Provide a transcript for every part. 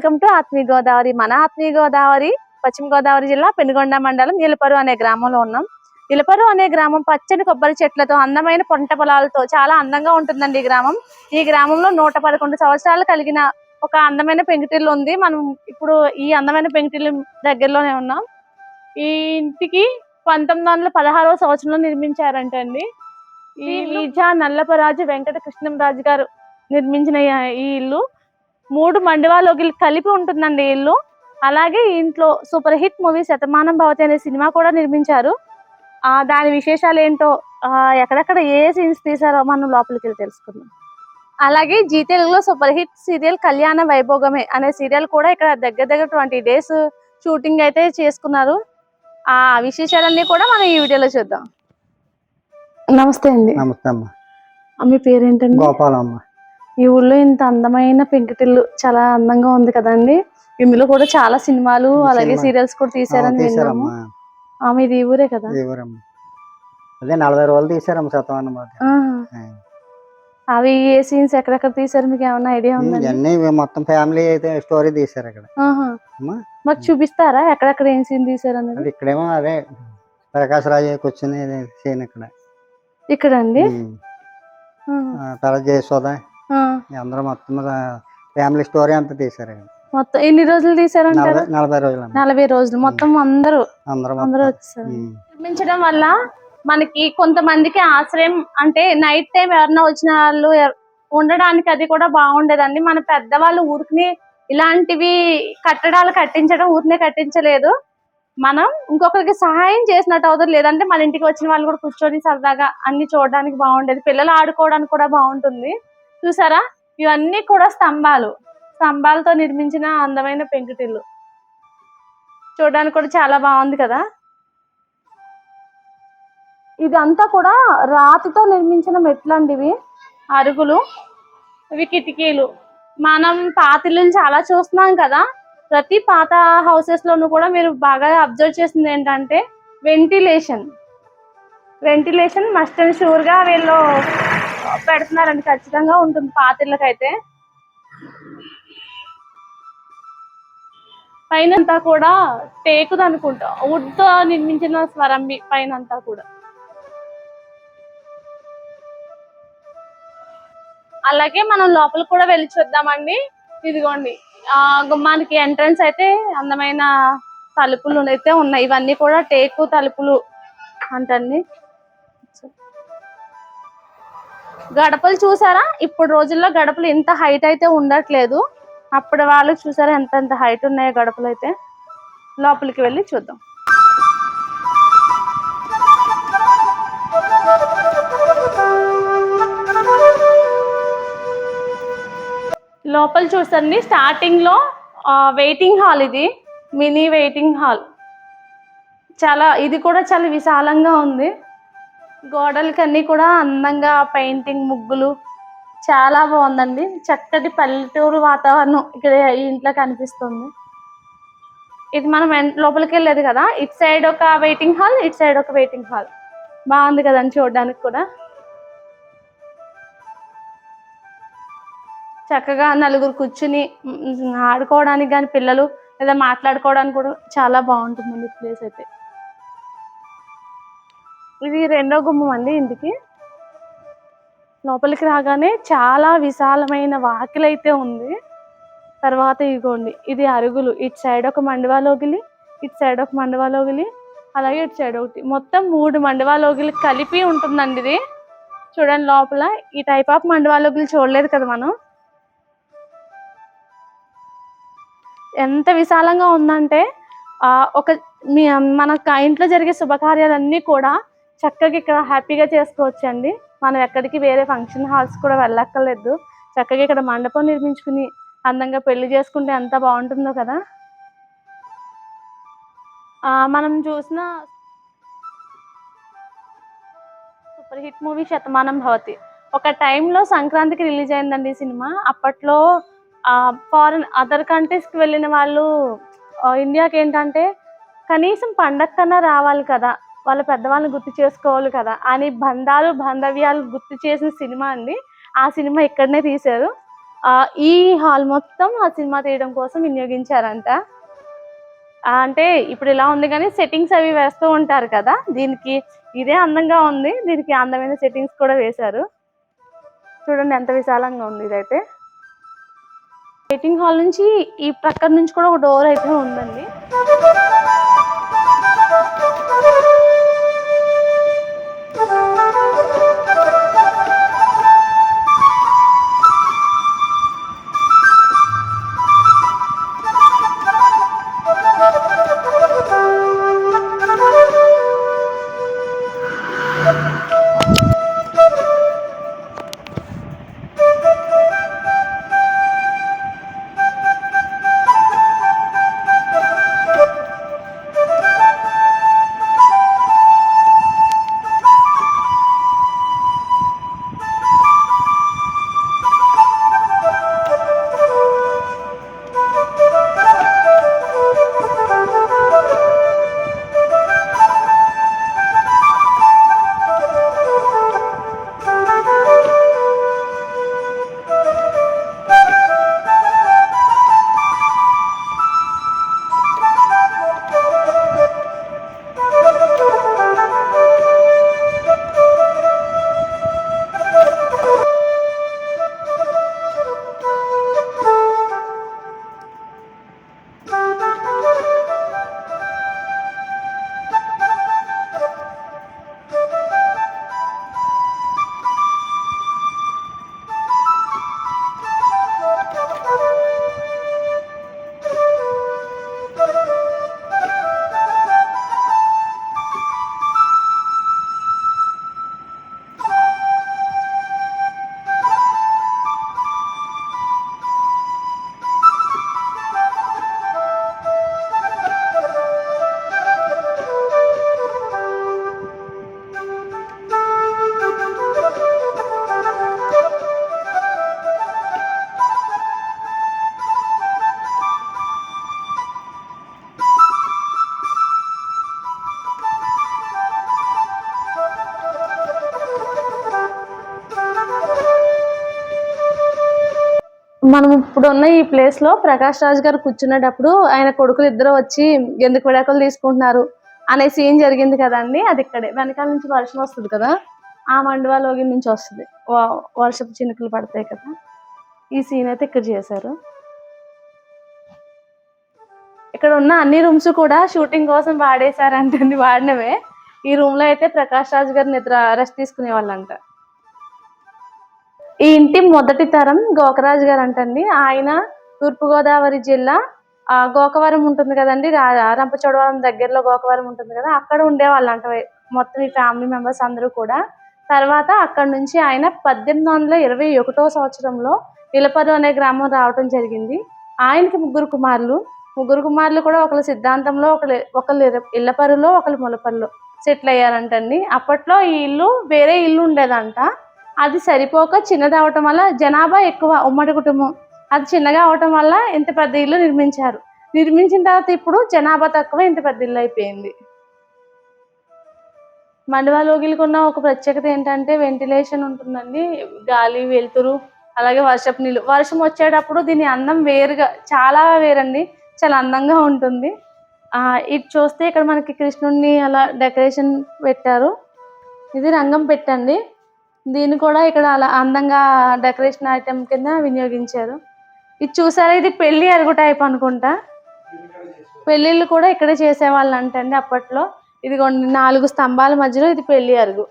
Welcome to ఆత్మీయ గోదావరి మన ఆత్మీయ గోదావరి పశ్చిమ గోదావరి జిల్లా పెనుగొండ మండలం ఇలపరు అనే గ్రామంలో ఉన్నాం. ఇలపరు అనే గ్రామం పచ్చని కొబ్బరి చెట్లతో అందమైన పంట పొలాలతో చాలా అందంగా ఉంటుందండి ఈ గ్రామం. ఈ గ్రామంలో నూట పదకొండు సంవత్సరాలు కలిగిన ఒక అందమైన పెంకుటిల్లు ఉంది. మనం ఇప్పుడు ఈ అందమైన పెంకుటిల్లు దగ్గరలోనే ఉన్నాం. ఈ ఇంటికి పంతొమ్మిది వందల పదహారవ సంవత్సరంలో నిర్మించారంట అండి ఈ విజా నల్లపరాజు వెంకట కృష్ణంరాజు గారు నిర్మించిన ఈ ఇల్లు. మూడు మండవాలోకి కలిపి ఉంటుందండి ఇల్లు. అలాగే ఇంట్లో super hit movie Shatamanam Bhavati అనే సినిమా కూడా నిర్మించారు. ఆ దాని విశేషాలు ఏంటో ఆ, ఎక్కడెక్కడ ఏ సీన్స్ తీసారో మనం లోపలికి వెళ్ళి తెలుసుకుందాం. అలాగే జీ తెలుగులో సూపర్ హిట్ సీరియల్ కళ్యాణ వైభోగమే అనే సీరియల్ కూడా ఇక్కడ దగ్గర దగ్గర ట్వంటీ డేస్ షూటింగ్ అయితే చేసుకున్నారు. ఆ విశేషాలన్నీ కూడా మనం ఈ వీడియోలో చూద్దాం. నమస్తే అండి. నమస్తే అమ్మ. మీ పేరేంటండి? గోపాలమ్మ. ఈ ఊళ్ళో ఇంత అందమైన పెంకుటిల్లు చాలా అందంగా ఉంది కదండి. ఇందులో కూడా చాలా సినిమాలు అలాగే. సీరియల్స్ కూడా తీసారని విన్నాము. తీసారమ్మా ఆ, మీది ఈ ఊరే కదా? అదే నలభై రోజులు తీసారమ్మ. ఆ. ఆ. అవి ఏ సీన్స్ ఎక్కడెక్కడ తీసారు మీకు ఏమైనా ఐడియా ఇవన్నీ మొత్తం ఫ్యామిలీ అయితే స్టోరీ తీసారు అక్కడ. మాకు చూపిస్తారా ఎక్కడెక్కడ ఏం సీన్ తీసారు అనేది అది ఇక్కడేమో అదే ప్రకాశ్ రాజు కూర్చుని సీన్ ఇక్కడ. ఇక్కడ అండి తర్వాత జయశోద. అందరూ మొత్తం ఫ్యామిలీ స్టోరీ అంతా తీసారు మొత్తం ఎన్ని రోజులు తీసారంటారు నలభై రోజులు నలభై రోజులు. మొత్తం అందరూ. అందరూ వచ్చారు. నిర్మించడం వల్ల మనకి కొంతమందికి ఆశ్రయం అంటే నైట్ టైం ఎవరన్నా వచ్చిన వాళ్ళు ఉండడానికి అది కూడా బాగుండేదండి. మన పెద్దవాళ్ళు ఊరికి ఇలాంటివి కట్టడాలు కట్టించడం ఊరినే కట్టించలేదు. మనం ఇంకొకరికి సహాయం చేసినట్టు అవుతుంది. లేదంటే మన ఇంటికి వచ్చిన వాళ్ళు కూడా కూర్చొని సరదాగా అన్ని చూడడానికి బాగుండేది. పిల్లలు ఆడుకోవడానికి కూడా బాగుంటుంది. చూసారా? ఇవన్నీ కూడా స్తంభాలు. స్తంభాలతో నిర్మించిన అందమైన పెంకుటిల్లు. చూడడానికి కూడా చాలా బాగుంది కదా? ఇదంతా కూడా రాతితో నిర్మించిన మెట్లండి ఇవి. అరుగులు ఇవి కిటికీలు. మనం పాతిళ్ళు చాలా చూస్తున్నాం కదా? ప్రతి పాత హౌసెస్ లోనూ కూడా మీరు బాగా అబ్జర్వ్ చేసింది ఏంటంటే వెంటిలేషన్. వెంటిలేషన్ మస్ట్ అండ్ షూర్గా వీళ్ళు పెడుతున్నారండి ఖచ్చితంగా ఉంటుంది పాతిళ్ళకైతే. పైన అంతా కూడా టేకుది అనుకుంటా వుడ్తో నిర్మించిన స్వరంబి పైన అంతా కూడా. అలాగే మనం లోపల కూడా వెళ్ళి చూద్దామండి. ఇదిగోండి ఆ గుమ్మానికి ఎంట్రన్స్ అయితే అందమైన తలుపులు అయితే ఉన్నాయి. ఇవన్నీ కూడా టేకు తలుపులు అంటండి. గడపలు చూసారా? ఇప్పుడు రోజుల్లో గడపలు ఇంత హైట్ అయితే ఉండట్లేదు. అప్పుడు వాళ్ళు చూసారా ఎంత ఎంత హైట్ ఉన్నాయో గడపలు అయితే? లోపలికి వెళ్ళి చూద్దాం. లోపల చూసండి స్టార్టింగ్లో వెయిటింగ్ హాల్ ఇది. మినీ వెయిటింగ్ హాల్ చాలా ఇది కూడా చాలా విశాలంగా ఉంది. గోడలకన్నీ కూడా అందంగా పెయింటింగ్ ముగ్గులు చాలా బాగుందండి. చక్కటి పల్లెటూరు వాతావరణం ఇక్కడ ఈ ఇంట్లో కనిపిస్తుంది. ఇది మనం లోపలికి వెళ్ళేది కదా? ఇటు సైడ్ ఒక వెయిటింగ్ హాల్ ఇటు సైడ్ ఒక వెయిటింగ్ హాల్ బాగుంది కదండి చూడడానికి కూడా. చక్కగా నలుగురు కూర్చుని ఆడుకోవడానికి కానీ పిల్లలు లేదా మాట్లాడుకోవడానికి కూడా చాలా బాగుంటుందండి ప్లేస్ అయితే. ఇది రెండో గుమ్మం అండి ఇంటికి. లోపలికి రాగానే చాలా విశాలమైన వాకిలి అయితే ఉంది. తర్వాత ఇదిగోండి ఇది అరుగులు. ఇటు సైడ్ ఒక మండవాలోగిలి ఇటు సైడ్ ఒక మండవాలోగిలి అలాగే ఇటు సైడ్ ఒకటి. మొత్తం మూడు మండవాలోగిలి కలిపి ఉంటుందండి ఇది. చూడండి లోపల ఈ టైప్ ఆఫ్ మండవాలోగిలి చూడలేదు కదా మనం. ఎంత విశాలంగా ఉందంటే ఒక మీ మన ఇంట్లో జరిగే శుభకార్యాలన్నీ కూడా చక్కగా ఇక్కడ హ్యాపీగా చేసుకోవచ్చండి. మనం ఎక్కడికి వేరే ఫంక్షన్ హాల్స్ కూడా వెళ్ళక్కర్లేదు. చక్కగా ఇక్కడ మండపం నిర్మించుకుని అందంగా పెళ్ళి చేసుకుంటే ఎంత బాగుంటుందో కదా. మనం చూసిన super hit movie Shatamanam Bhavati. ఒక టైంలో సంక్రాంతికి రిలీజ్ అయిందండి సినిమా. అప్పట్లో ఫారెన్ అదర్ కంట్రీస్కి వెళ్ళిన వాళ్ళు ఇండియాకి ఏంటంటే కనీసం పండగ కన్నా రావాలి కదా. వాళ్ళ పెద్దవాళ్ళని గుర్తు చేసుకోవాలి కదా అని బంధాలు బాంధవ్యాలు గుర్తు చేసిన సినిమా అండి. ఆ సినిమా ఇక్కడనే తీశారు. ఈ హాల్ మొత్తం ఆ సినిమా తీయడం కోసం వినియోగించారంట. అంటే ఇప్పుడు ఇలా ఉంది కానీ సెట్టింగ్స్ అవి వేస్తూ ఉంటారు కదా దీనికి ఇదే అందంగా ఉంది దీనికి అందమైన సెట్టింగ్స్ కూడా వేశారు. చూడండి ఎంత విశాలంగా ఉంది ఇదైతే. వెయిటింగ్ హాల్ నుంచి ఈ ప్రక్కన నుంచి కూడా ఒక డోర్ అయితే ఉందండి. అప్పుడు ఇప్పుడు ఉన్న ఈ ప్లేస్లో ప్రకాష్ రాజ్ గారు కూర్చునేటప్పుడు ఆయన కొడుకులు ఇద్దరు వచ్చి ఎందుకు విడాకులు తీసుకుంటున్నారు అనే సీన్ జరిగింది కదండి. అది ఇక్కడే. వెనకాల నుంచి వర్షం వస్తుంది కదా. ఆ మండువాలోగి నుంచి వస్తుంది. వర్షపు చినుకులు పడతాయి కదా. ఈ సీన్ అయితే ఇక్కడ చేశారు. ఇక్కడ ఉన్న అన్ని రూమ్స్ కూడా షూటింగ్ కోసం వాడేశారంటండి వాడినవే. ఈ రూమ్లో అయితే ప్రకాష్ రాజ్ గారు నిద్ర రెస్ట్ తీసుకునే వాళ్ళంట ఈ ఇంటి మొదటి తరం గోకరాజు గారు అంటండి ఆయన తూర్పుగోదావరి జిల్లా ఆ, గోకవరం ఉంటుంది కదండి. రా- రంపచోడవరం దగ్గరలో గోకవరం ఉంటుంది కదా. అక్కడ ఉండేవాళ్ళంట మొత్తం ఈ ఫ్యామిలీ మెంబర్స్ అందరూ కూడా. తర్వాత అక్కడ నుంచి ఆయన పద్దెనిమిది వందల ఇరవై ఒకటో సంవత్సరంలో ఇలపరు అనే గ్రామం రావటం జరిగింది. ఆయనకి ముగ్గురు కుమారులు. ముగ్గురు కుమారులు కూడా ఒకళ్ళ సిద్ధాంతంలో ఒకరు ఒకళ్ళు ఇళ్ళపరులో ఒకరు ములపరులో సెటిల్ అయ్యారంటండి. అప్పట్లో ఈ ఇల్లు వేరే ఇల్లు ఉండేదంట. అది సరిపోక చిన్నది అవటం వల్ల జనాభా ఎక్కువ ఉమ్మడి కుటుంబం. అది చిన్నగా అవటం వల్ల ఇంత పెద్ద ఇల్లు నిర్మించారు. నిర్మించిన తర్వాత ఇప్పుడు జనాభా తక్కువ ఇంత పెద్ద ఇల్లు అయిపోయింది. మండవాలోగిలకు ఉన్న ఒక ప్రత్యేకత ఏంటంటే వెంటిలేషన్ ఉంటుందండి. గాలి వెలుతురు అలాగే వర్షపు నీళ్ళు. వర్షం వచ్చేటప్పుడు దీని అందం వేరుగా చాలా వేరండి. చాలా అందంగా ఉంటుంది. ఇటు ఇది చూస్తే ఇక్కడ మనకి కృష్ణుడిని అలా డెకరేషన్ పెట్టారు. ఇది రంగం పెట్టండి. దీన్ని కూడా ఇక్కడ అలా అందంగా డెకరేషన్ ఐటెం కింద వినియోగించారు. ఇది చూసారా? ఇది పెళ్ళి అరుగు టైప్ అనుకుంటా. పెళ్ళిళ్ళు కూడా ఇక్కడే చేసేవాళ్ళు అంటండి అప్పట్లో. ఇది నాలుగు స్తంభాల మధ్యలో ఇది పెళ్ళి అరుగు.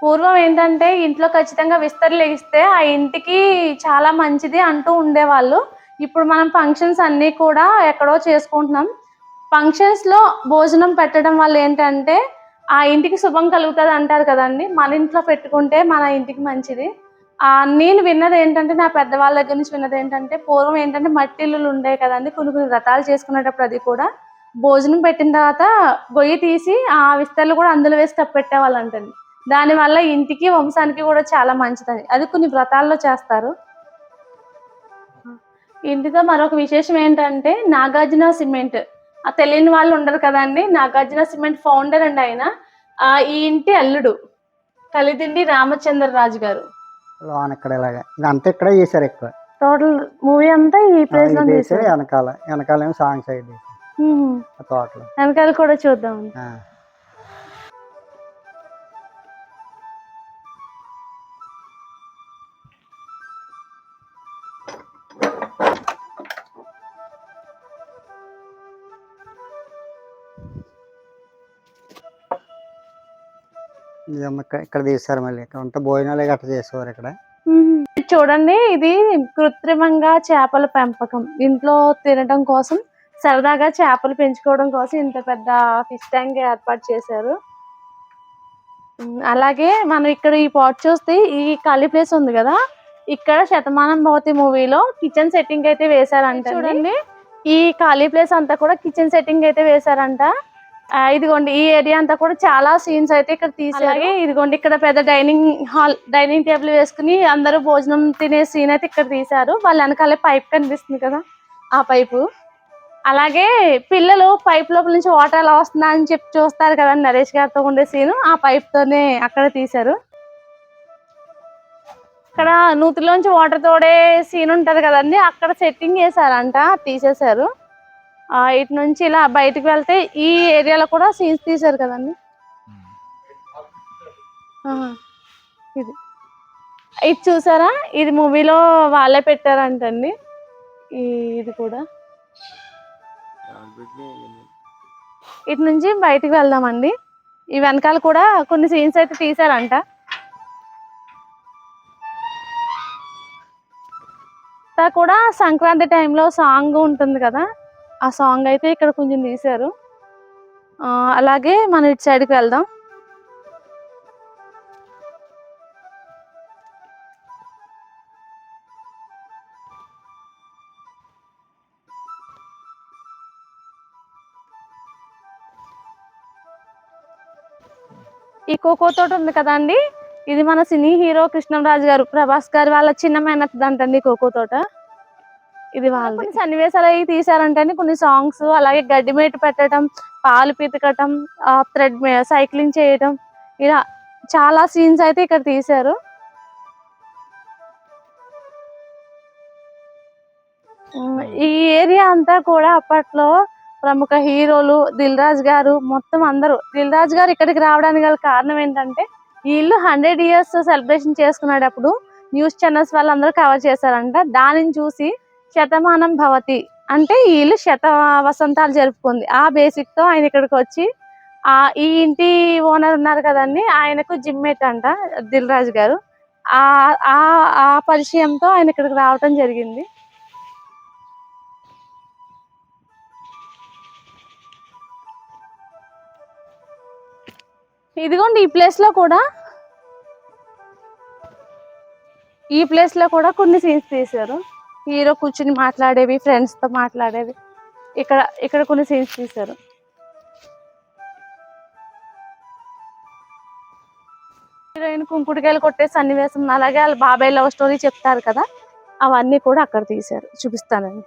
పూర్వం ఏంటంటే ఇంట్లో ఖచ్చితంగా విస్తరిలేగిస్తే ఆ ఇంటికి చాలా మంచిది అంటూ ఉండేవాళ్ళు. ఇప్పుడు మనం ఫంక్షన్స్ అన్నీ కూడా ఎక్కడో చేసుకుంటున్నాం. ఫంక్షన్స్లో భోజనం పెట్టడం వల్ల ఏంటంటే ఆ ఇంటికి శుభం కలుగుతుంది అంటారు కదండి. మన ఇంట్లో పెట్టుకుంటే మన ఇంటికి మంచిది. ఆ నేను విన్నది ఏంటంటే నా పెద్దవాళ్ళ దగ్గర నుంచి విన్నది ఏంటంటే పూర్వం ఏంటంటే మట్టి ఇల్లులు ఉండేవి కదండి. కొన్ని కొన్ని వ్రతాలు చేసుకునేటప్పుడు అది కూడా భోజనం పెట్టిన తర్వాత గొయ్యి తీసి ఆ విస్తర్లు కూడా అందులో వేసి కప్పెట్టేవాళ్ళు అంటండి దానివల్ల ఇంటికి వంశానికి కూడా చాలా మంచిదని. అది కొన్ని వ్రతాల్లో చేస్తారు. ఇంటితో మరొక విశేషం ఏంటంటే నాగార్జున సిమెంట్. తెలియని వాళ్ళు ఉండరు కదండి నాగార్జున సిమెంట్ ఫౌండర్ అండి ఆయన. ఆ, ఈ ఇంటి అల్లుడు కలిదిండి రామచంద్రరాజు గారు. లోన ఇక్కడ ఇలాగ. ఇదంతా ఇక్కడే చేశారు ఎక్కువ. టోటల్ మూవీ అంతా ఈ ప్లేస్లో ఇది తీశారు వెనకాల వెనకాల ఏమో సాంగ్స్ అయ్యి తోటలో. వెనకాల కూడా చూద్దాం. ఆ. ఇక్కడ ఇక్కడ తీశారు మళ్ళీ. ఇక్కడ అంతా భోజనాలే గట్ట చేసేవారు ఇక్కడ. చూడండి ఇది కృత్రిమంగా చేపల పెంపకం. ఇంట్లో తినడం కోసం సరదాగా చేపలు పెంచుకోవడం కోసం ఇంత పెద్ద ఫిష్ ట్యాంక్ ఏర్పాటు చేశారు. అలాగే మనం ఇక్కడ ఈ పాట్ చూస్తే ఈ ఖాళీ ప్లేస్ ఉంది కదా ఇక్కడ శతమానం భవతి మూవీలో కిచెన్ సెట్టింగ్ అయితే వేశారంట చూడండి. ఈ ఖాళీ ప్లేస్ అంతా కూడా కిచెన్ సెట్టింగ్ అయితే వేశారంట. ఇదిగోండి ఈ ఏరియా అంతా కూడా చాలా సీన్స్ అయితే ఇక్కడ తీసారు ఇదిగోండి ఇక్కడ పెద్ద డైనింగ్ హాల్ డైనింగ్ టేబుల్ వేసుకుని అందరూ భోజనం తినే సీన్ అయితే ఇక్కడ తీశారు. వాళ్ళ వెనకాలే పైప్ కనిపిస్తుంది కదా ఆ పైపు. అలాగే పిల్లలు పైప్ లోపల నుంచి వాటర్ ఎలా వస్తుందా అని చెప్పి చూస్తారు కదా నరేష్ గారితో ఉండే సీన్ ఆ పైప్ తోనే అక్కడ తీశారు. ఇక్కడ నూతిలోంచి వాటర్ తోడే సీన్ ఉంటది కదండి అక్కడ సెట్టింగ్ చేశారంట తీసేశారు. ఇటు నుంచి ఇలా బయటకు వెళ్తే ఈ ఏరియాలో కూడా సీన్స్ తీశారు కదండి. ఇది. ఇది చూసారా? ఇది మూవీలో వాళ్ళే పెట్టారంటండి. ఈ ఇది కూడా. ఇటు నుంచి బయటికి వెళ్దామండి. ఈ వెనకాల కూడా కొన్ని సీన్స్ అయితే తీసారంట కూడా సంక్రాంతి టైంలో సాంగ్ ఉంటుంది కదా? ఆ సాంగ్ అయితే ఇక్కడ కొంచెం తీశారు. అలాగే మనం ఇటు సైడ్కి వెళ్దాం. ఈ కోకో తోట ఉంది కదండి? ఇది మన సినీ హీరో కృష్ణంరాజు గారు ప్రభాస్ గారు వాళ్ళ చిన్న మేనత్తంటండి కోకో తోట. ఇది వాళ్ళ కొన్ని సన్నివేశాలు అవి తీసారంటండి కొన్ని సాంగ్స్ అలాగే గడ్డి మేట పెట్టడం పాలు పితకటం థ్రెడ్ సైక్లింగ్ చేయటం ఇలా చాలా సీన్స్ అయితే ఇక్కడ తీశారు. ఈ ఏరియా అంతా కూడా అప్పట్లో ప్రముఖ హీరోలు దిల్ రాజు గారు మొత్తం అందరూ దిల్ రాజు గారు ఇక్కడికి రావడానికి గల కారణం ఏంటంటే ఇల్లు హండ్రెడ్ ఇయర్స్ సెలబ్రేషన్ చేసుకునేటప్పుడు న్యూస్ ఛానల్స్ వాళ్ళందరూ కవర్ చేశారంట. దానిని చూసి శతమానం భవతి. అంటే ఈ ఇల్లు శత వసంతాలు జరుపుకుంది. ఆ బేసిక్తో ఆయన ఇక్కడికి వచ్చి ఆ ఈ ఇంటి ఓనర్ ఉన్నారు కదండి ఆయనకు జిమ్మేట్ అంట దిల్ రాజు గారు. ఆ ఆ పరిచయంతో ఆయన ఇక్కడికి రావటం జరిగింది. ఇదిగోండి ఈ ప్లేస్లో కూడా ఈ ప్లేస్లో కూడా కొన్ని సీన్స్ తీశారు. హీరో కూర్చుని మాట్లాడేవి ఫ్రెండ్స్తో మాట్లాడేవి. ఇక్కడ ఇక్కడ కొన్ని సీన్స్ తీశారు. హీరోయిన్ కుంకుడుకాయలు కొట్టే సన్నివేశం అలాగే వాళ్ళ బాబాయ్ లవ్ స్టోరీ చెప్తారు కదా అవన్నీ కూడా అక్కడ తీశారు. చూపిస్తానండి.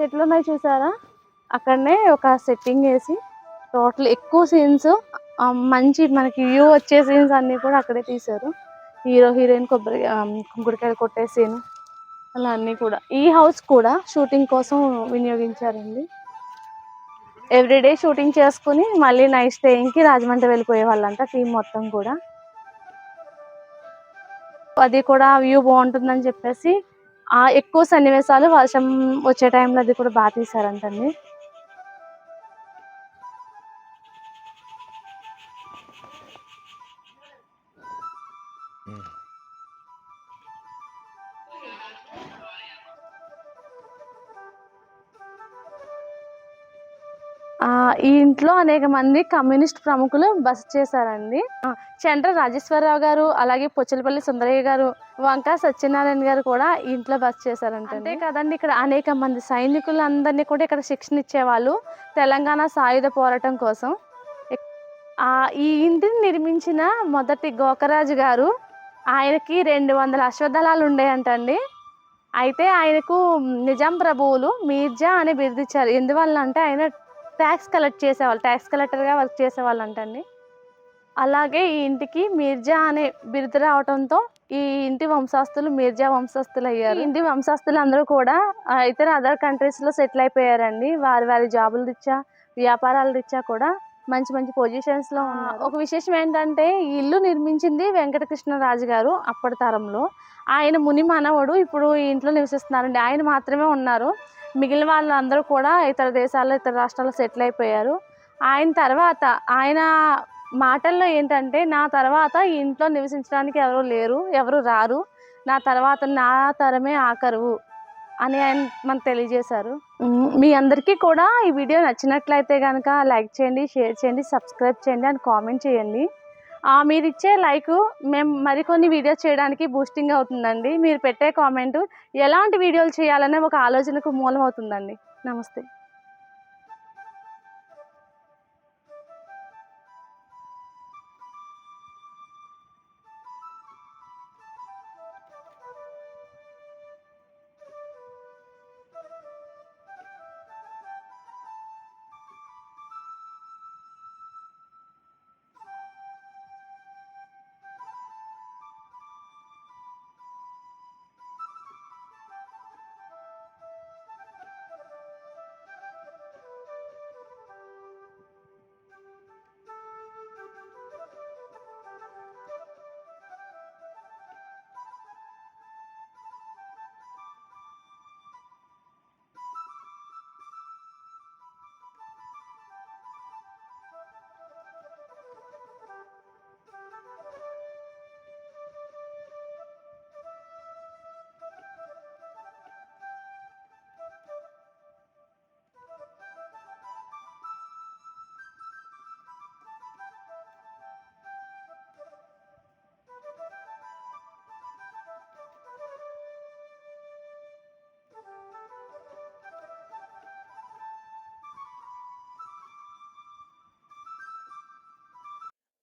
చెట్లు ఉన్నాయి చూసారా? అక్కడనే ఒక సెట్టింగ్ వేసి టోటల్ ఎక్కువ సీన్స్ మంచి మనకి వ్యూ వచ్చే సీన్స్ అన్నీ కూడా అక్కడే తీశారు. హీరో హీరోయిన్ కొబ్బరి ఆ, కుంకుడుకాయలు కొట్టే సీన్ అలా అన్నీ కూడా. ఈ హౌస్ కూడా షూటింగ్ కోసం వినియోగించారండి. ఎవ్రీడే షూటింగ్ చేసుకుని మళ్ళీ నైట్ స్టేయింగ్కి రాజమండ్రి వెళ్ళిపోయే వాళ్ళంట టీం మొత్తం కూడా. అది కూడా వ్యూ బాగుంటుందని చెప్పేసి ఎక్కువ సన్నివేశాలు వర్షం వచ్చే టైంలో అది కూడా బాగా తీశారంటండి. ఇంట్లో అనేక మంది కమ్యూనిస్ట్ ప్రముఖులు బస చేశారండి. చండ్ర రాజేశ్వరరావు గారు అలాగే పొచ్చలపల్లి సుందరయ్య గారు వంక సత్యనారాయణ గారు కూడా ఇంట్లో బస చేశారంట అంతే కదండి ఇక్కడ అనేక మంది సైనికులందరినీ కూడా ఇక్కడ శిక్షణ ఇచ్చేవాళ్ళు తెలంగాణ సాయుధ పోరాటం కోసం. ఈ ఇంటిని నిర్మించిన మొదటి గోకరాజు గారు ఆయనకి రెండు వందల అశ్వదళాలు ఉండేయంటండి. అయితే ఆయనకు నిజాం ప్రభువులు మీర్జా అని బిరుదిచ్చారు. ఎందువల్ల అంటే ఆయన ట్యాక్స్ కలెక్ట్ చేసేవాళ్ళు ట్యాక్స్ కలెక్టర్గా వర్క్ చేసేవాళ్ళు అంటండి అలాగే ఈ ఇంటికి మీర్జా అనే బిరుదు రావడంతో ఈ ఇంటి వంశస్థులు మీర్జా వంశస్థులు అయ్యారు ఇంటి వంశస్థులు అందరూ కూడా ఇతర అదర్ కంట్రీస్లో సెటిల్ అయిపోయారండి. వారి వారి జాబులు రీత్యా వ్యాపారాల రీత్యా కూడా మంచి మంచి పొజిషన్స్లో ఉన్నారు. ఒక విశేషం ఏంటంటే ఈ ఇల్లు నిర్మించింది వెంకటకృష్ణ రాజు గారు అప్పటి తరంలో. ఆయన ముని మనవడు ఇప్పుడు ఈ ఇంట్లో నివసిస్తున్నారండి. ఆయన మాత్రమే ఉన్నారు. మిగిలిన వాళ్ళందరూ కూడా ఇతర దేశాల్లో ఇతర రాష్ట్రాల్లో సెటిల్ అయిపోయారు. ఆయన తర్వాత ఆయన మాటల్లో ఏంటంటే నా తర్వాత ఈ ఇంట్లో నివసించడానికి ఎవరు లేరు ఎవరు రారు. నా తర్వాత నా తరమే ఆఖరువు అని ఆయన మనకు తెలియజేశారు. మీ అందరికీ కూడా ఈ వీడియో నచ్చినట్లయితే కనుక లైక్ చేయండి షేర్ చేయండి సబ్స్క్రైబ్ చేయండి అని కామెంట్ చేయండి. మీరు ఇచ్చే లైక్ మేము మరికొన్ని వీడియోస్ చేయడానికి బూస్టింగ్ అవుతుందండి. మీరు పెట్టే కామెంట్ ఎలాంటి వీడియోలు చేయాలనే ఒక ఆలోచనకు మూలం అవుతుందండి నమస్తే.